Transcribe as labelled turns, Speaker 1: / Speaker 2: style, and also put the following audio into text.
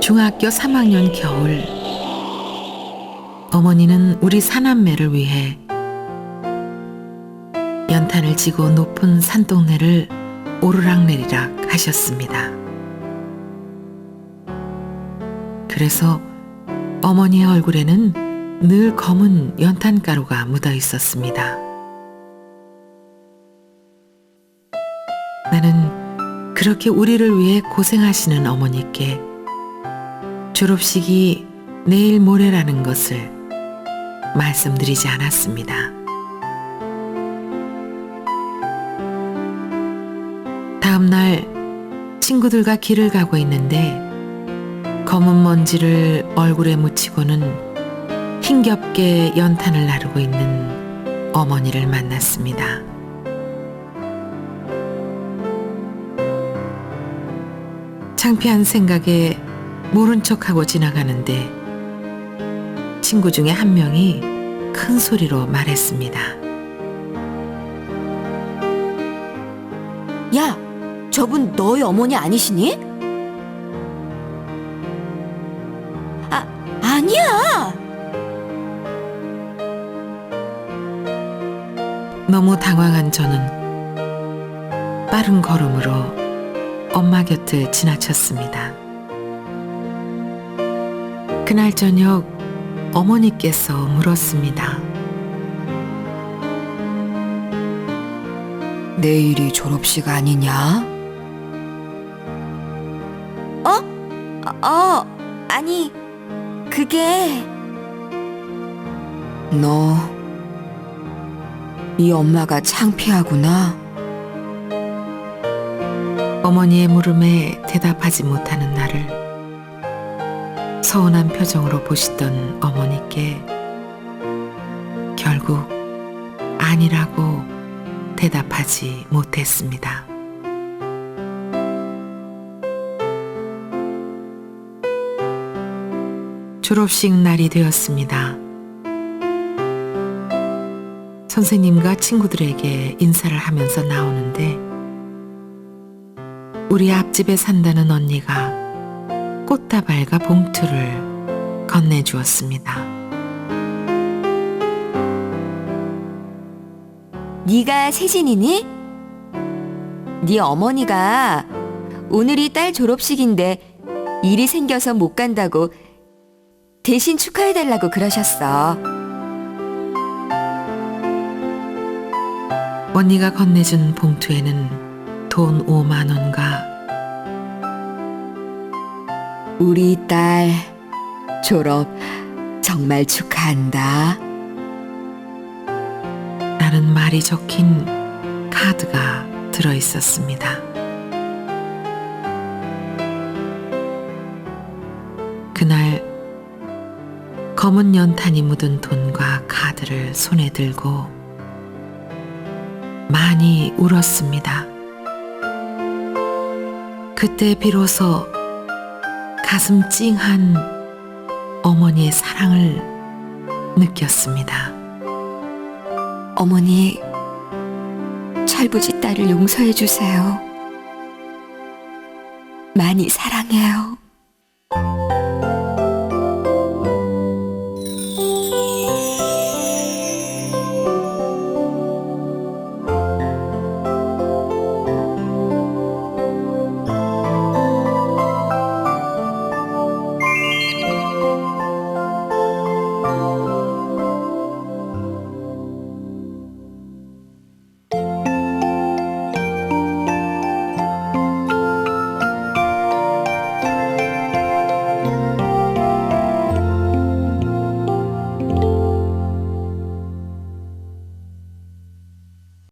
Speaker 1: 중학교 3학년 겨울 어머니는 우리 사남매를 위해 연탄을 지고 높은 산동네를 오르락내리락 하셨습니다. 그래서 어머니의 얼굴에는 늘 검은 연탄가루가 묻어 있었습니다. 나는 그렇게 우리를 위해 고생하시는 어머니께 졸업식이 내일 모레라는 것을 말씀드리지 않았습니다. 다음 날 친구들과 길을 가고 있는데 검은 먼지를 얼굴에 묻히고는 힘겹게 연탄을 나르고 있는 어머니를 만났습니다. 창피한 생각에 모른 척하고 지나가는데 친구 중에 한 명이 큰 소리로 말했습니다.
Speaker 2: 야, 저분 너희 어머니 아니시니? 아, 아니야.
Speaker 1: 너무 당황한 저는 빠른 걸음으로 엄마 곁을 지나쳤습니다. 그날 저녁 어머니께서 물었습니다.
Speaker 3: 내일이 졸업식 아니냐?
Speaker 2: 어, 아니, 그게
Speaker 3: 너, 이 엄마가 창피하구나.
Speaker 1: 어머니의 물음에 대답하지 못하는 나를 서운한 표정으로 보시던 어머니께 결국 아니라고 대답하지 못했습니다. 졸업식 날이 되었습니다. 선생님과 친구들에게 인사를 하면서 나오는데 우리 앞집에 산다는 언니가 꽃다발과 봉투를 건네주었습니다.
Speaker 2: 네가 세진이니? 네 어머니가 오늘이 딸 졸업식인데 일이 생겨서 못 간다고 대신 축하해달라고 그러셨어.
Speaker 1: 언니가 건네준 봉투에는 돈 5만 원과
Speaker 3: 우리 딸 졸업 정말 축하한다.
Speaker 1: 라는 말이 적힌 카드가 들어 있었습니다. 그날 검은 연탄이 묻은 돈과 카드를 손에 들고 많이 울었습니다. 그때 비로소 가슴 찡한 어머니의 사랑을 느꼈습니다.
Speaker 3: 어머니, 철부지 딸을 용서해 주세요. 많이 사랑해요.